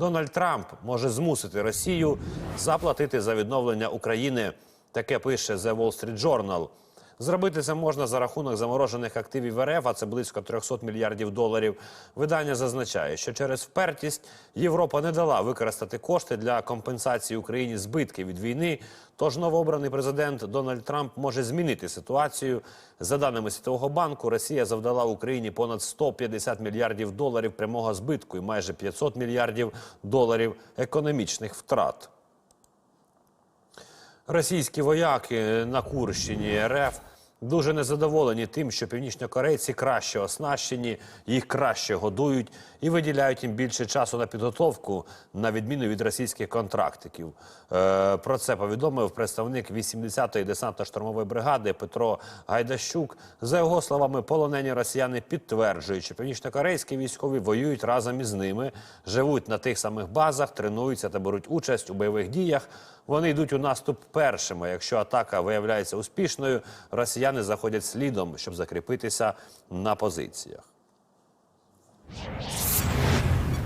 Дональд Трамп може змусити Росію заплатити за відновлення України. Таке пише The Wall Street Journal. Зробити це можна за рахунок заморожених активів РФ, а це близько 300 мільярдів доларів. Видання зазначає, що через впертість Європа не дала використати кошти для компенсації Україні збитків від війни. Тож новообраний президент Дональд Трамп може змінити ситуацію. За даними Світового банку, Росія завдала Україні понад 150 мільярдів доларів прямого збитку і майже 500 мільярдів доларів економічних втрат. Російські вояки на Курщині РФ дуже незадоволені тим, що північнокорейці краще оснащені, їх краще годують і виділяють їм більше часу на підготовку, на відміну від російських контрактиків. Е, про це повідомив представник 80-ї десантно-штурмової бригади Петро Гайдащук. За його словами, полонені росіяни підтверджують, що північнокорейські військові воюють разом із ними, живуть на тих самих базах, тренуються та беруть участь у бойових діях. Вони йдуть у наступ першими. Якщо атака виявляється успішною, росіяни заходять слідом, щоб закріпитися на позиціях.